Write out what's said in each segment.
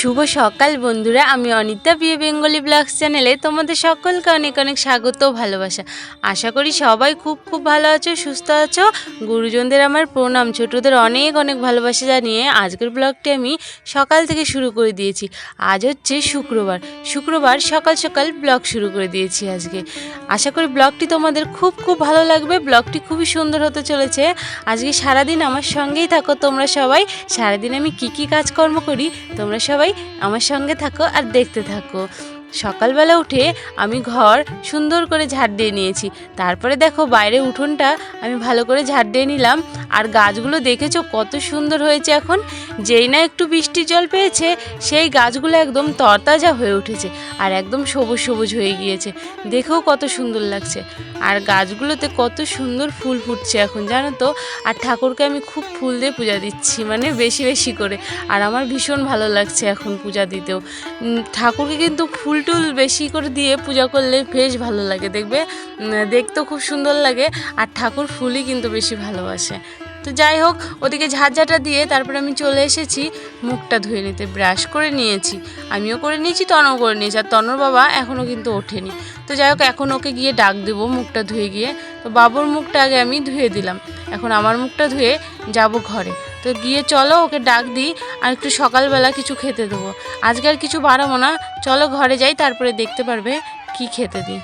শুভ সকাল বন্ধুরা, আমি অনিতা বিয়ে বেঙ্গলি ব্লগস চ্যানেলে তোমাদের সকলকে অনেক অনেক স্বাগত ভালোবাসা। আশা করি সবাই খুব খুব ভালো আছো, সুস্থ আছো। গুরুজনদের আমার প্রণাম, ছোটদের অনেক অনেক ভালোবাসা জানিয়ে আজকের ব্লগটি আমি সকাল থেকে শুরু করে দিয়েছি। আজ হচ্ছে শুক্রবার। শুক্রবার সকাল সকাল ব্লগ শুরু করে দিয়েছি আজকে। আশা করি ব্লগটি তোমাদের খুব খুব ভালো লাগবে, ব্লগটি খুবই সুন্দর হতে চলেছে। আজকে সারাদিন আমার সঙ্গেই থাকো তোমরা সবাই। সারাদিন আমি কি কি কাজকর্ম করি তোমরা সবাই আমার সঙ্গে থাকো আর দেখতে থাকো। সকালবেলা উঠে আমি ঘর সুন্দর করে ঝাড় দিয়ে নিয়েছি। তারপরে দেখো বাইরে উঠোনটা আমি ভালো করে ঝাড় দিয়ে নিলাম। আর গাছগুলো দেখেছ কত সুন্দর হয়েছে এখন? যেই না একটু বৃষ্টির জল পেয়েছে, সেই গাছগুলো একদম তরতাজা হয়ে উঠেছে আর একদম সবুজ সবুজ হয়ে গিয়েছে। দেখেও কত সুন্দর লাগছে। আর গাছগুলোতে কত সুন্দর ফুল ফুটছে এখন, জানো তো? আর ঠাকুরকে আমি খুব ফুল দিয়ে পূজা দিচ্ছি মানে বেশি বেশি করে। আর আমার ভীষণ ভালো লাগছে এখন পূজা দিতেও। ঠাকুরকে কিন্তু ফুল টুল বেশি করে দিয়ে পূজা করলে বেশ ভালো লাগে, দেখবে? দেখতেও খুব সুন্দর লাগে আর ঠাকুর ফুলই কিন্তু বেশি ভালোবাসে। তো যাই হোক, ওদিকে ঝাঁঝাটা দিয়ে তারপরে আমি চলে এসেছি, মুখটা ধুয়ে নিতে ব্রাশ করে নিয়েছি, আমিও করে নিয়েছি, তনও করে নিয়েছি, আর তনর বাবা এখনও কিন্তু ওঠেনি। তো যাই হোক, এখন ওকে গিয়ে ডাক দেবো মুখটা ধুয়ে গিয়ে। তো বাবুর মুখটা আগে আমি ধুয়ে দিলাম, এখন আমার মুখটা ধুয়ে যাব ঘরে। তো গিয়ে চলো, ওকে ডাক দিই আর একটু সকালবেলা কিছু খেতে দেবো। আজকে আর কিছু বাড়াবো না। চলো ঘরে যাই, তারপরে দেখতে পারবে কি খেতে দিই।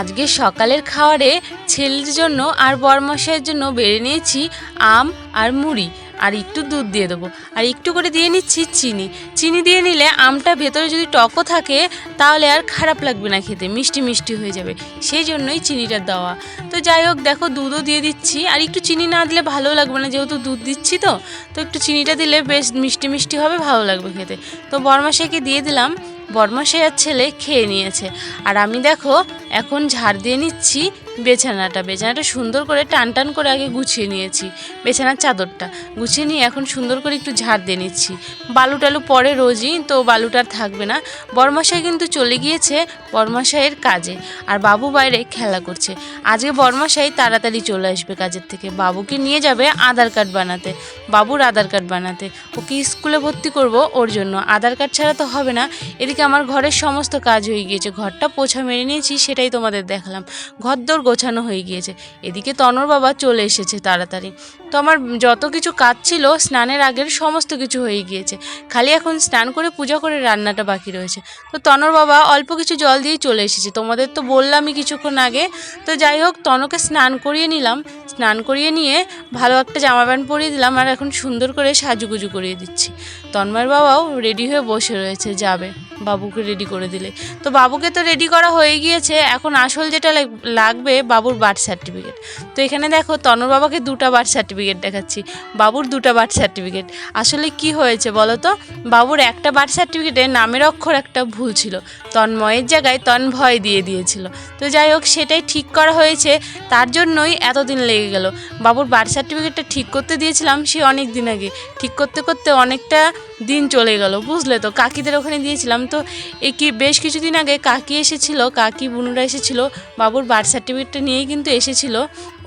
আজকে সকালের খাওয়ারে ছেলের জন্য আর বরমশাইয়ের জন্য বেড়ে নিয়েছি আম আর মুড়ি। আর একটু দুধ দিয়ে দেবো। আর একটু করে দিয়ে নিচ্ছি চিনি। চিনি দিয়ে নিলে আমটা ভেতরে যদি টকও থাকে, তাহলে আর খারাপ লাগবে না খেতে, মিষ্টি মিষ্টি হয়ে যাবে। সেই জন্যই চিনিটা দেওয়া। তো যাই হোক, দেখো দুধও দিয়ে দিচ্ছি। আর একটু চিনি না দিলে ভালো লাগবে না, যেহেতু দুধ দিচ্ছি তো তো একটু চিনিটা দিলে বেশ মিষ্টি মিষ্টি হবে, ভালো লাগবে খেতে। তো বরমাসাইকে দিয়ে দিলাম। বর্মাশাই আর ছেলে খেয়ে নিয়েছে। আর আমি দেখো, এখন ঝাড় দিয়ে নিচ্ছি বেছানাটা বেছানাটা সুন্দর করে টান টান করে আগে গুছিয়ে নিয়েছি। বেছানার চাদরটা গুছিয়ে নিয়ে এখন সুন্দর করে একটু ঝাড় দিয়ে নিচ্ছি। বালু টালু পরে রোজই, তো বালুটা আর থাকবে না। বর্মাশাই কিন্তু চলে গিয়েছে বর্মাশাইয়ের কাজে। আর বাবু বাইরে খেলা করছে। আজকে বর্মাশাই তাড়াতাড়ি চলে আসবে কাজের থেকে। বাবুকে নিয়ে যাবে আধার কার্ড বানাতে। বাবুর আধার কার্ড বানাতে। ওকে স্কুলে ভর্তি করব ওর জন্য। আধার কার্ড ছাড়া তো হবে না। এদিকে আমার ঘরের সমস্ত কাজ হয়ে গিয়েছে। ঘরটা পোছা মেরে নিয়েছি, সেটাই তোমাদের দেখালাম। ঘর দোর গোছানো হয়ে গিয়েছে। এদিকে তনর বাবা চলে এসেছে তাড়াতাড়ি। তো আমার যত কিছু কাজ ছিল, স্নানের আগের সমস্ত কিছু হয়ে গিয়েছে। খালি এখন স্নান করে পূজা করে রান্নাটা বাকি রয়েছে। তো তনর বাবা অল্প কিছু জল দিয়েই চলে এসেছে। তোমাদের তো বললামই কিছুক্ষণ আগে। তো যাই হোক, তনকে স্নান করিয়ে নিলাম। স্নান করিয়ে নিয়ে ভালো একটা জামা প্যান্ট পরিয়ে দিলাম আর এখন সুন্দর করে সাজুগুজু করিয়ে দিচ্ছি। তন্ময়ের বাবাও রেডি হয়ে বসে রয়েছে, যাবে বাবুকে রেডি করে দিলে। তো বাবুকে তো রেডি করা হয়ে গিয়েছে, এখন আসল যেটা লাগবে বাবুর বার্থ সার্টিফিকেট তো এখানে দেখো তনর বাবাকে দুটা বার্থ সার্টিফিকেট দেখাচ্ছি, বাবুর দুটা বার্থ সার্টিফিকেট আসলে কি হয়েছে বলো তো? বাবুর একটা বার্থ সার্টিফিকেটে নামের অক্ষর একটা ভুল ছিল, তন্ময়ের জায়গায় তন্ভয় দিয়ে দিয়েছিল। তো যাই হোক, সেটাই ঠিক করা হয়েছে, তার জন্যই এতদিন লেগে গেল। বাবুর বার্থ সার্টিফিকেটটা ঠিক করতে দিয়েছিলাম সে অনেক দিন আগে। ঠিক করতে করতে অনেকটা দিন চলে গেল, বুঝলে তো? কাকিদের ওখানে দিয়েছিলাম তো, এ কি বেশ কিছুদিন আগে কাকি এসেছিল, কাকি বুনুরা এসেছিল, বাবুর বার্থ সার্টিফিকেটটা নিয়েই কিন্তু এসেছিল,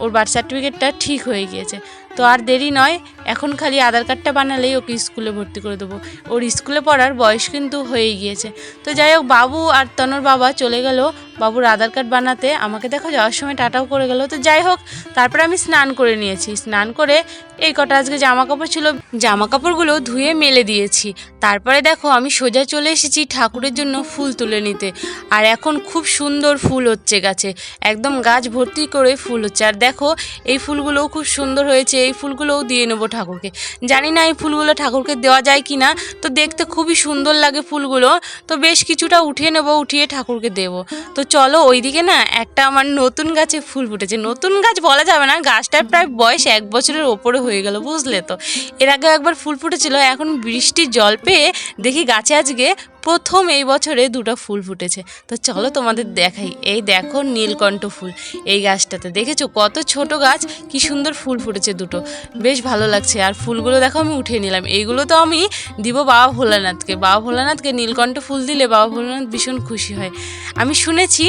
ওর বার্থ সার্টিফিকেটটা ঠিক হয়ে গিয়েছে। তো আর দেরি নয় এখন খালি আধার কার্ডটা বানালেই ওকে স্কুলে ভর্তি করে দেবো। ওর স্কুলে পড়ার বয়স কিন্তু হয়েই গিয়েছে। তো যাই হোক, বাবু আর তনুর বাবা চলে গেল। বাবুর আধার কার্ড বানাতে আমাকে দেখো যাওয়ার সময় টাটাও করে গেল। তো যাই হোক, তারপরে আমি স্নান করে নিয়েছি। স্নান করে এই কটা আজকে জামা কাপড় ছিল জামা কাপড়গুলো ধুয়ে মেলে দিয়েছি। তারপরে দেখো আমি সোজা চলে এসেছি ঠাকুরের জন্য ফুল তুলে নিতে। আর এখন খুব সুন্দর ফুল হচ্ছে গাছে। একদম গাছ ভর্তি করে ফুল হচ্ছে। আর দেখো, এই ফুলগুলোও খুব সুন্দর হয়েছে। এই ফুলগুলোও দিয়ে নেব ঠাকুরকে। জানি না এই ফুলগুলো ঠাকুরকে দেওয়া যায় কি না তো দেখতে খুবই সুন্দর লাগে ফুলগুলো। তো বেশ কিছুটা উঠিয়ে নেব, উঠিয়ে ঠাকুরকে দেবো। তো চলো ওইদিকে না একটা আমার নতুন গাছে ফুল ফুটেছে। নতুন গাছ বলা যাবে না, গাছটার প্রায় বয়স এক বছরের ওপরে হয়ে গেল, বুঝলে তো। এর আগে একবার ফুল ফুটেছিল, এখন বৃষ্টির জল পেয়ে দেখি গাছে আজকে প্রথম এই বছরে দুটো ফুল ফুটেছে। তো চলো তোমাদের দেখাই। এই দেখো নীলকণ্ঠ ফুল এই গাছটাতে। দেখেছ কত ছোট গাছ? কি সুন্দর ফুল ফুটেছে দুটো। বেশ ভালো লাগছে। আর ফুলগুলো দেখো আমি উঠিয়ে নিলাম। এইগুলো তো আমি দিব বাবা ভোলানাথকে। বাবা ভোলানাথকে নীলকণ্ঠ ফুল দিলে বাবা ভোলানাথ ভীষণ খুশি হয়। আমি শুনেছি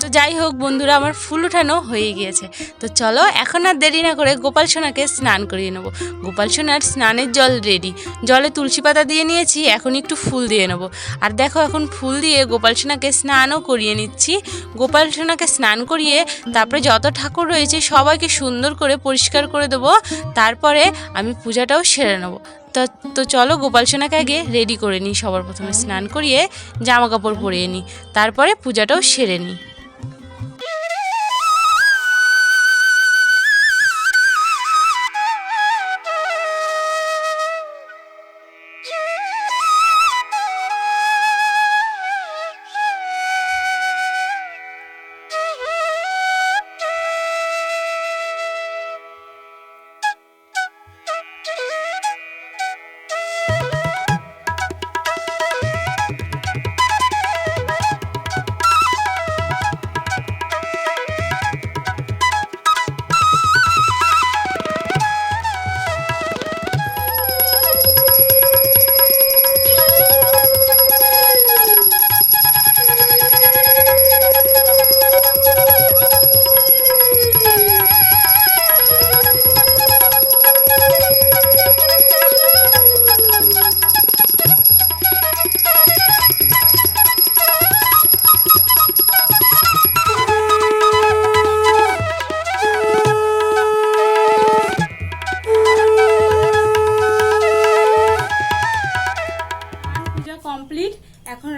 তো যাই হোক বন্ধুরা, আমার ফুল উঠানো হয়ে গিয়েছে। তো চলো, এখন আর দেরি না করে গোপাল সোনাকে স্নান করিয়ে নেব। গোপাল সোনার স্নানের জল রেডি জলে তুলসী পাতা দিয়ে নিয়েছি, এখন একটু ফুল দিয়ে নেব। আর দেখো, এখন ফুল দিয়ে গোপাল সোনাকে স্নানও করিয়ে নিচ্ছি। গোপাল সোনাকে স্নান করিয়ে তারপরে যত ঠাকুর রয়েছে, সবাইকে সুন্দর করে পরিষ্কার করে দেবো। তারপরে আমি পূজাটাও সেরে নেব। তো তো চলো, গোপাল সোনাকে আগে রেডি করে নিই সবার প্রথমে। স্নান করিয়ে জামা কাপড় পরিয়ে নিই। তারপরে পূজাটাও সেরে নিই।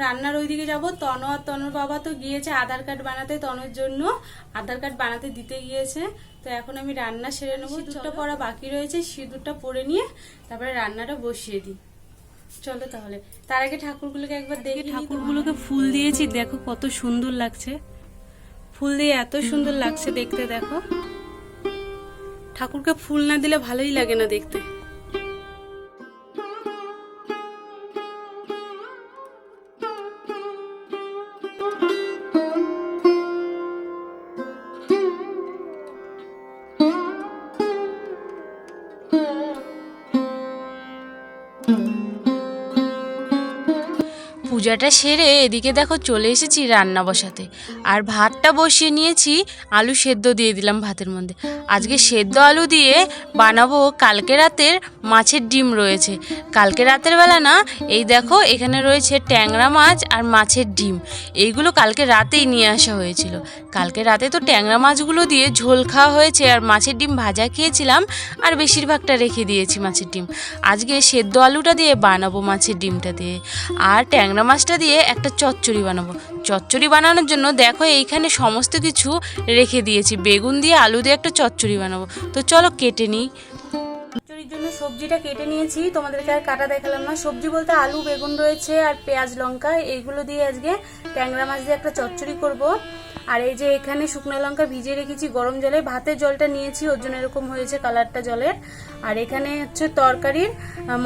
রান্নার ওইদিকে যাব। তনু আর তনুর বাবা তো গিয়েছে আধার কার্ড বানাতে তনুর জন্য আধার কার্ড বানাতে দিতে গিয়েছে। তো এখন আমি রান্না সেরে নেব সিঁদুরটা পরা বাকি রয়েছে সিঁদুরটা পরে নিয়ে তারপরে রান্নাটা বসিয়ে দিই। চলো তাহলে। তার আগে ঠাকুরগুলোকে একবার দেখি ঠাকুরগুলোকে ফুল দিয়েছি দেখো কত সুন্দর লাগছে। ফুল দিয়ে এত সুন্দর লাগছে দেখতে দেখো। ঠাকুরকে ফুল না দিলে ভালোই লাগে না দেখতে। পূজাটা সেরে এদিকে দেখো চলে এসেছি রান্না বসাতে। আর ভাতটা বসিয়ে নিয়েছি, আলু সেদ্ধ দিয়ে দিলাম ভাতের মধ্যে। আজকে সেদ্ধ আলু দিয়ে বানাবো কালকে রাতের মাছের ডিম রয়েছে। কালকে রাতের বেলা না, এই দেখো এখানে রয়েছে ট্যাংরা মাছ আর মাছের ডিম। এইগুলো কালকে রাতেই নিয়ে আসা হয়েছিল। কালকে রাতে তো ট্যাংরা মাছগুলো দিয়ে ঝোল খাওয়া হয়েছে আর মাছের ডিম ভাজা খেয়েছিলাম আর বেশিরভাগটা রেখে দিয়েছি মাছের ডিম। আজকে সেদ্ধ আলুটা দিয়ে বানাবো মাছের ডিমটা দিয়ে। আর ট্যাংরা মাছটা দিয়ে একটা চচ্চড়ি বানাবো। চচ্চড়ি বানানোর জন্য দেখো এইখানে সমস্ত কিছু রেখে দিয়েছি। বেগুন দিয়ে আলু দিয়ে একটা চচ্চড়ি বানাবো। তো চলো কেটে নিই। চচ্চড়ির জন্য সবজিটা কেটে নিয়েছি। তোমাদেরকে আর কাটা দেখালাম না। সবজি বলতে আলু, বেগুন রয়েছে আর পেঁয়াজ, লঙ্কা। এইগুলো দিয়ে আজকে ট্যাংরা মাছ দিয়ে একটা চচ্চড়ি করব। আর এই যে এখানে শুকনো লঙ্কা ভিজিয়ে রেখেছি গরম জলে। ভাতের জলটা নিয়েছি, ওর জন্য এরকম হয়েছে কালারটা জলের। আর এখানে হচ্ছে তরকারির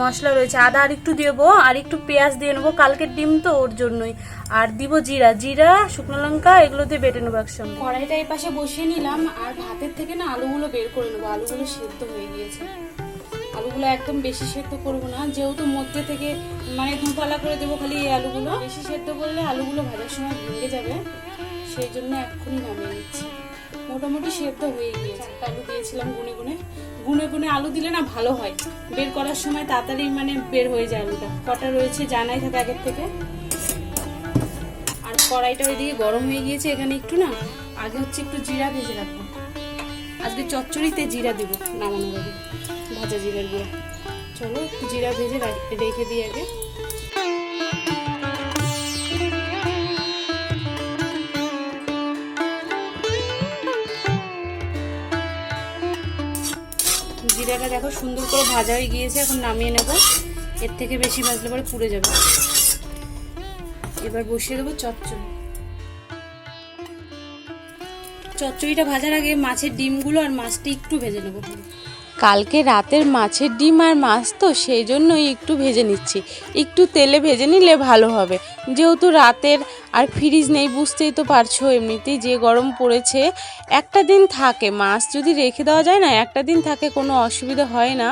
মশলা রয়েছে। আদা আর একটু দেবো, আর একটু পেঁয়াজ দিয়ে নেব। কালকের ডিম তো ওর জন্যই। আর দিব জিরা। জিরা, শুকনো লঙ্কা, এগুলো দিয়ে বেটে নেব একসঙ্গে। কড়াইটা এই পাশে বসিয়ে নিলাম। আর ভাতের থেকে না আলুগুলো বের করে নেব। আলুগুলো সেদ্ধ হয়ে গিয়েছে। আলুগুলো একদম বেশি সেদ্ধ করব না। যেহেতু মধ্যে থেকে মানে দুপালা করে দেবো খালি এই আলুগুলো। বেশি সেদ্ধ করলে আলুগুলো ভাজার সময় ভেঙে যাবে। সেই জন্য এক্ষুনি নামিয়ে নিচ্ছি। মোটামুটি সেদ্ধ হয়ে গিয়েছে। আলু দিয়েছিলাম গুনে গুনে। গুনে গুনে আলু দিলে না ভালো হয়। বের করার সময় তাড়াতাড়ি মানে বের হয়ে যায় আলুটা। কটা রয়েছে জানাই থাকে আগের থেকে। আর কড়াইটা ওইদিকে গরম হয়ে গিয়েছে। এখানে একটু না আগে হচ্ছে একটু জিরা ভেজে রাখব। আজকে চচ্চড়িতে জিরা দেবো নামানোর আগে। ভাজা জিরার গুঁড়া। চলো জিরা ভেজে রেখে দিই আগে। জিরাটা দেখো সুন্দর করে ভাজা হয়ে গিয়েছে, এখন নামিয়ে নেব। এর থেকে বেশি ভাজলে পরে পুড়ে যাবে। এবার বসিয়ে দেবো চচ্চড়ি। চচ্চড়িটা ভাজার আগে মাছের ডিমগুলো আর মাছটা একটু ভেজে নেব। কালকে রাতের মাছের ডিম আর মাছ তো সেই জন্যই একটু ভেজে নিচ্ছি। একটু তেলে ভেজে নিলে ভালো হবে। যেহেতু রাতের আর ফ্রিজ নেই, বুঝতেই তো পারছ, এমনিতেই যে গরম পড়েছে, একটা দিন থাকে, মাছ যদি রেখে দেওয়া যায় না, একটা দিন থাকে, কোনো অসুবিধা হয় না।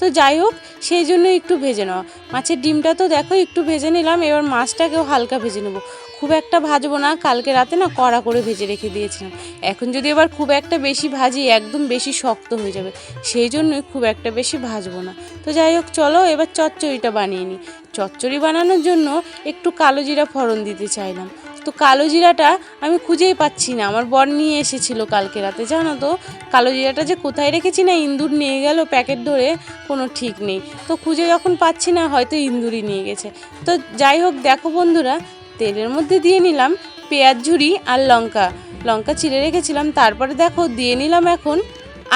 তো যাই হোক, সেই জন্য একটু ভেজে নেওয়া মাছের ডিমটা তো দেখো, একটু ভেজে নিলাম, এবার মাছটাকেও হালকা ভেজে নেব। খুব একটা ভাজবো না, কালকে রাতে না কড়া করে ভেজে রেখে দিয়েছিলাম। এখন যদি এবার খুব একটা বেশি ভাজি, একদম বেশি শক্ত হয়ে যাবে, সেই জন্যই খুব একটা বেশি ভাজবো না। তো যাই হোক, চলো এবার চচ্চড়িটা বানিয়ে নিই। চচ্চড়ি বানানোর জন্য একটু কালো জিরা ফোড়ন দিতে চাইলাম। তো কালো জিরাটা আমি খুঁজেই পাচ্ছি না, আমার বর নিয়ে এসেছিল কালকে রাতে, জানো তো? কালো জিরাটা যে কোথায় রেখেছি না ইন্দুর নিয়ে গেল প্যাকেট ধরে, কোনো ঠিক নেই। তো খুঁজে যখন পাচ্ছি না, হয়তো ইন্দুরই নিয়ে গেছে। তো যাই হোক, দেখো বন্ধুরা তেলের মধ্যে দিয়ে নিলাম পেঁয়াজ ঝুড়ি আর লঙ্কা। লঙ্কা চিড়ে রেখেছিলাম, তারপরে দেখো দিয়ে নিলাম এখন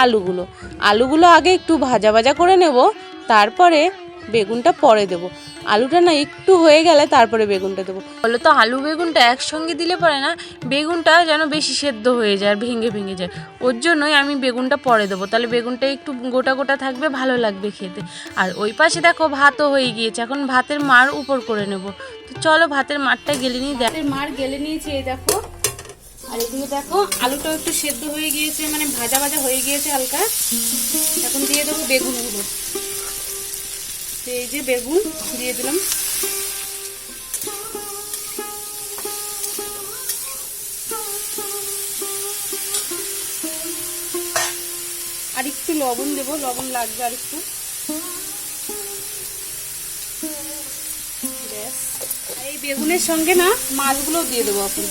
আলুগুলো। আলুগুলো আগে একটু ভাজা ভাজা করে নেব, তারপরে বেগুনটা পরে দেব। আলুটা না একটু হয়ে গেলে তারপরে বেগুনটা দেবো। বলো তো আলু বেগুনটা একসঙ্গে দিলে পরে না বেগুনটা যেন বেশি সেদ্ধ হয়ে যায় আর ভেঙে ভেঙে যায়। ওর জন্যই আমি বেগুনটা পরে দেবো। তাহলে বেগুনটা একটু গোটা গোটা থাকবে ভালো লাগবে খেতে। আর ওই পাশে দেখো ভাতও হয়ে গিয়েছে। এখন ভাতের মার উপর করে নেব। তো চলো ভাতের মারটা গেলে নিয়ে দেখ। মার গেলে নিয়েছি এই দেখো। আর এগুলো দেখো আলুটাও একটু সেদ্ধ হয়ে গিয়েছে মানে ভাজা ভাজা হয়ে গিয়েছে হালকা। এখন দিয়ে দেবো বেগুনগুলো। তো এই যে বেগুন দিয়ে দিলাম। আর একটু লবণ দেবো, লবণ লাগবে আর একটু। এই বেগুনের সঙ্গে না মাছগুলো দিয়ে দেবো এখন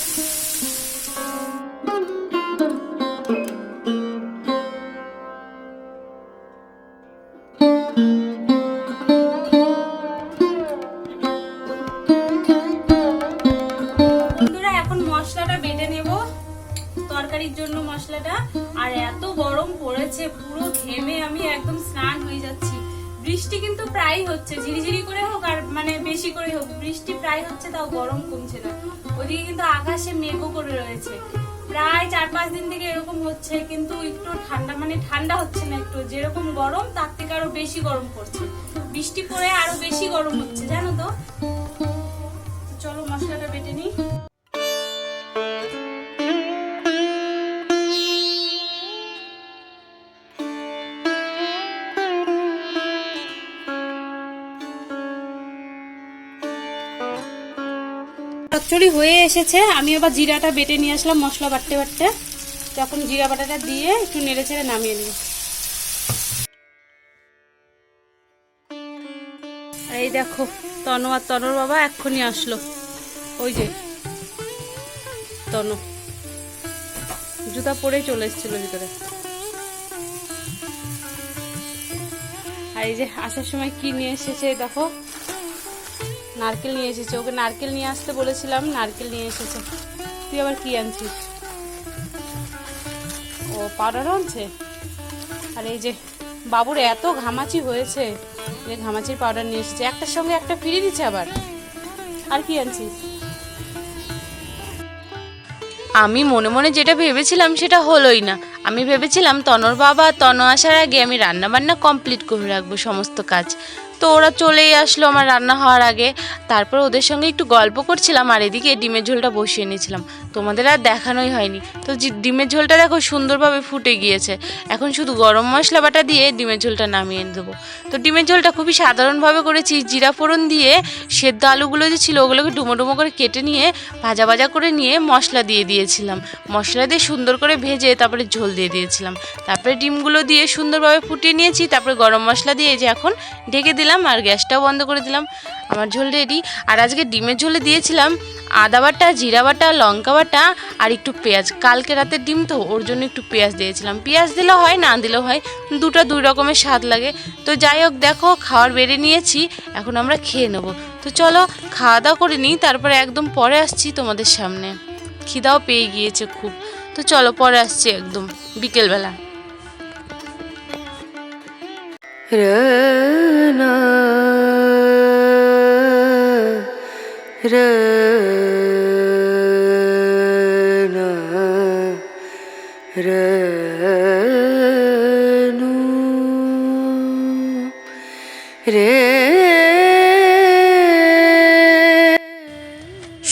মশলাটা বেটে নেব তরকারির জন্য মশলাটা। আর এত গরম পড়েছে, পুরো ঘেমে আমি একদম স্নান হয়ে যাচ্ছি। বৃষ্টি কিন্তু প্রায় হচ্ছে, ঝিরিঝিরি করে হোক আর মানে বেশি করে হোক, বৃষ্টি প্রায় হচ্ছে তাও গরম কমছে না। ওদিকে কিন্তু আকাশে মেঘও করে রয়েছে। প্রায় চার পাঁচ দিন থেকে এরকম হচ্ছে, কিন্তু একটু ঠান্ডা মানে ঠান্ডা হচ্ছে না একটু। যেরকম গরম, তার থেকে আরও বেশি গরম পড়ছে। বৃষ্টি পড়ে আরও বেশি গরম হচ্ছে, জানো তো? চচ্চড়ি হয়ে এসেছে। আমি আবার জিরাটা বেটে নিয়ে আসলাম মশলা বাটতে বাটতে। তখন জিরা বাটাটা দিয়ে একটু নেড়ে ছেড়ে নামিয়ে নেব। এই দেখো, তনু আর তনুর বাবা এক্ষুনি আসলো। ওই যে, তনু। জুতা পরে চলে এসেছিল ভিতরে। আর এই যে, আসার সময় কি নিয়ে এসেছে দেখো। নারকেল নিয়ে এসেছে। ওকে নারকেল নিয়ে আসতে বলেছিলাম, নারকেল নিয়ে এসেছে। তুই আবার কি আনছিস? ও পাউডার আনছে? আর এই যে, বাবুর এত ঘামাচি হয়েছে যে ঘামাচির পাউডার নিয়ে এসেছে। একটার সঙ্গে একটা ফিরিয়ে দিচ্ছে আবার। আর কি আনছিস? আমি মনে মনে যেটা ভেবেছিলাম সেটা হলোই না। আমি ভেবেছিলাম তনর বাবা তন আসার আগে আমি রান্না বান্না কমপ্লিট করে রাখব সমস্ত কাজ। তো ওরা চলেই আসলো আমার রান্না হওয়ার আগে। তারপর ওদের সঙ্গে একটু গল্প করছিলাম আর এদিকে ডিমের ঝোলটা বসিয়ে নিয়েছিলাম। তোমাদের আর দেখানোই হয়নি। তো ডিমের ঝোলটা দেখো সুন্দরভাবে ফুটে গিয়েছে। এখন শুধু গরম মশলা বাটা দিয়ে ডিমের ঝোলটা নামিয়ে দেবো। তো ডিমের ঝোলটা খুবই সাধারণভাবে করেছি। জিরা ফোড়ন দিয়ে সেদ্ধ আলুগুলো যে ছিল ওগুলোকে ডুমো ডুমো করে কেটে নিয়ে, ভাজা ভাজা করে নিয়ে মশলা দিয়ে দিয়েছিলাম। মশলা দিয়ে সুন্দর করে ভেজে তারপরে ঝোল দিয়ে দিয়েছিলাম। তারপরে ডিমগুলো দিয়ে সুন্দরভাবে ফুটিয়ে নিয়েছি। তারপরে গরম মশলা দিয়ে যে এখন ঢেকে দিলাম। আর গ্যাসটাও বন্ধ করে দিলাম, আমার ঝোল রেডি আর আজকে ডিমের ঝোলে দিয়েছিলাম আদা বাটা, জিরা বাটা, লঙ্কা বাটা আর একটু পেঁয়াজ। কালকে রাতের ডিম তো, ওর জন্য একটু পেঁয়াজ দিয়েছিলাম। পেঁয়াজ দিলে হয়, না দিলেও হয়, দুটো দুই রকমের স্বাদ লাগে। তো যাই হোক, দেখো, খাওয়ার বেড়ে নিয়েছি, এখন আমরা খেয়ে নেব। তো চলো, খাওয়া দাওয়া করে নিই, তারপরে একদম পরে আসছি তোমাদের সামনে। খিদাও পেয়ে গিয়েছে খুব। তো চলো, পরে আসছি একদম বিকেলবেলা।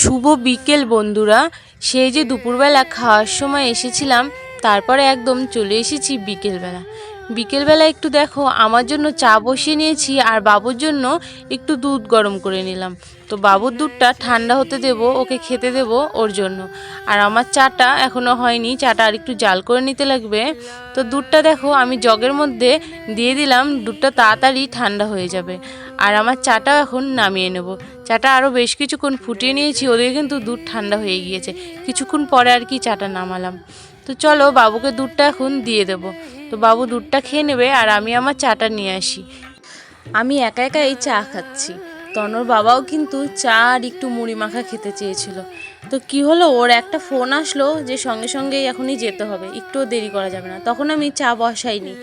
শুভ বিকেল বন্ধুরা। সেই যে দুপুরবেলা খাওয়ার সময় এসেছিলাম তারপরে একদম চলে এসেছি বিকেলবেলা। বিকেলবেলা একটু দেখো, আমার জন্য চা বসিয়ে নিয়েছি আর বাবুর জন্য একটু দুধ গরম করে নিলাম। তো বাবুর দুধটা ঠান্ডা হতে দেব, ওকে খেতে দেব ওর জন্য। আর আমার চাটা এখনও হয়নি, চাটা আর একটু জাল করে নিতে লাগবে। তো দুধটা দেখো, আমি জগের মধ্যে দিয়ে দিলাম, দুধটা তাড়াতাড়ি ঠান্ডা হয়ে যাবে। আর আমার চাটাও এখন নামিয়ে নেব। চাটা আরও বেশ কিছুক্ষণ ফুটিয়ে নিয়েছি, ওদের কিন্তু দুধ ঠান্ডা হয়ে গিয়েছে। কিছুক্ষণ পরে আর কি চাটা নামালাম। তো চলো, বাবুকে দুধটা এখন দিয়ে দেবো। তো বাবু দুধটা খেয়ে নেবে আর আমি আমার চাটা নিয়ে আসি। আমি একা একা এই চা খাচ্ছি। তনর বাবাও কিন্তু চা আর একটু মুড়ি মাখা খেতে চেয়েছিল। তো কি হলো? ওর একটা ফোন আসলো যে সঙ্গে সঙ্গে এখনই যেতে হবে। একটুও দেরি করা যাবে না। তখন আমি চা বসাইনি।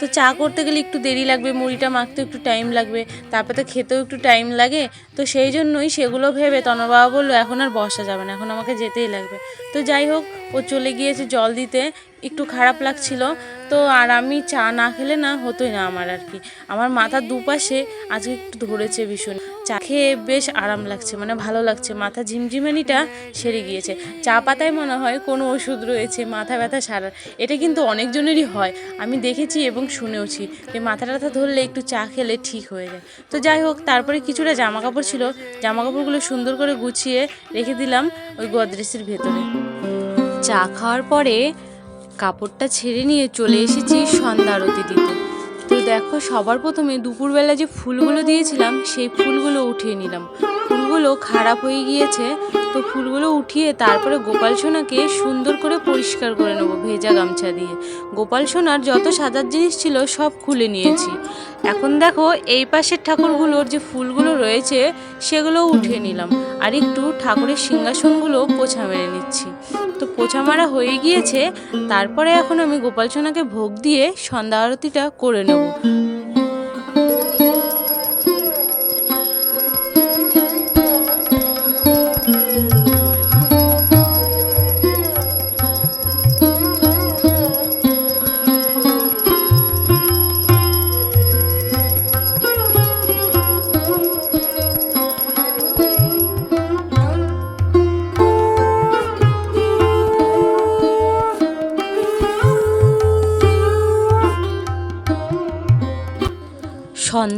তো চা করতে গেলে একটু দেরি লাগবে, মুড়িটা মাখতে একটু টাইম লাগবে, তারপরে তো খেতেও একটু টাইম লাগে। তো সেই জন্যই সেগুলো ভেবে তনর বাবা বলল, এখন আর বসা যাবে না, এখন আমাকে যেতেই লাগবে। তো যাই হোক, ও চলে গিয়েছে জল দিতে। একটু খারাপ লাগছিল, তো আর আমি চা না খেলে না হতোই না আমার আর কি। আমার মাথার দুপাশে আজকে একটু ধরেছে ভীষণ। চা খেয়ে বেশ আরাম লাগছে মানে ভালো লাগছে। মাথা ঝিমঝিমানিটা সেরে গিয়েছে। চা পাতায় মনে হয় কোনো ওষুধ রয়েছে, মাথা ব্যথা সারার এটা কিন্তু অনেকজনেরই হয়। আমি দেখেছি এবং শুনেওছি যে মাথা ব্যথা ধরলে একটু চা খেলে ঠিক হয়ে যায়। তো যাই হোক, তারপরে কিছুটা জামা কাপড় ছিল। জামা কাপড়গুলো সুন্দর করে গুছিয়ে রেখে দিলাম ওই গদরেজের ভেতরে। চা খাওয়ার পরে কাপড়টা ছেড়ে নিয়ে চলে এসেছি সন্ধ্যা আরতি দিতে। তো দেখো সবার প্রথমে দুপুরবেলা যে ফুলগুলো দিয়েছিলাম, সেই ফুলগুলো উঠিয়ে নিলাম। ফুলগুলো খারাপ হয়ে গিয়েছে, তো ফুলগুলো উঠিয়ে তারপরে গোপাল সোনাকে সুন্দর করে পরিষ্কার করে নেব ভেজা গামছা দিয়ে। গোপাল সোনার যত সাজার জিনিস ছিল সব খুলে নিয়েছি। এখন দেখো এই পাশের ঠাকুরগুলোর যে ফুলগুলো রয়েছে, সেগুলো উঠিয়ে নিলাম। আর একটু ঠাকুরের সিংহাসনগুলো পোছা মেরে নিচ্ছি। তো পোছা মারা হয়ে গিয়েছে, তারপরে এখন আমি গোপাল সোনাকে ভোগ দিয়ে সন্ধ্যা আরতিটা করে নেব।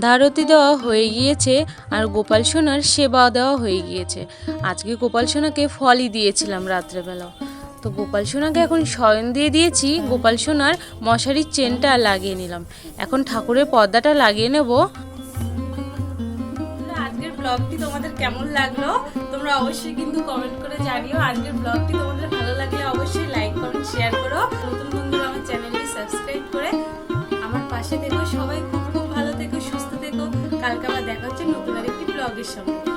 সন্ধ্যা দেওয়া হয়ে গিয়েছে আর গোপাল সোনার সেবা দেওয়া হয়ে গিয়েছে। আজকে গোপাল সোনাকে ফলই দিয়েছিলাম রাত্রেবেলা। তো গোপাল সোনাকে এখন শয়ন দিয়ে দিয়েছি, গোপাল সোনার মশারির চেনটা লাগিয়ে নিলাম। এখন ঠাকুরের পর্দাটা লাগিয়ে নেব। আজকের ব্লগটি তোমাদের কেমন লাগল? তোমরা অবশ্যই কিন্তু কমেন্ট করে জানিও। আজকের ব্লগটি তোমাদের ভালো লাগলে অবশ্যই লাইক কমেন্ট শেয়ার করো। নতুন বন্ধুরা আমার চ্যানেলটি সাবস্ক্রাইব করে আমার পাশে থেকো। সবাই কালকে আবার দেখা হচ্ছে নতুন আরেকটি ব্লগের সঙ্গে।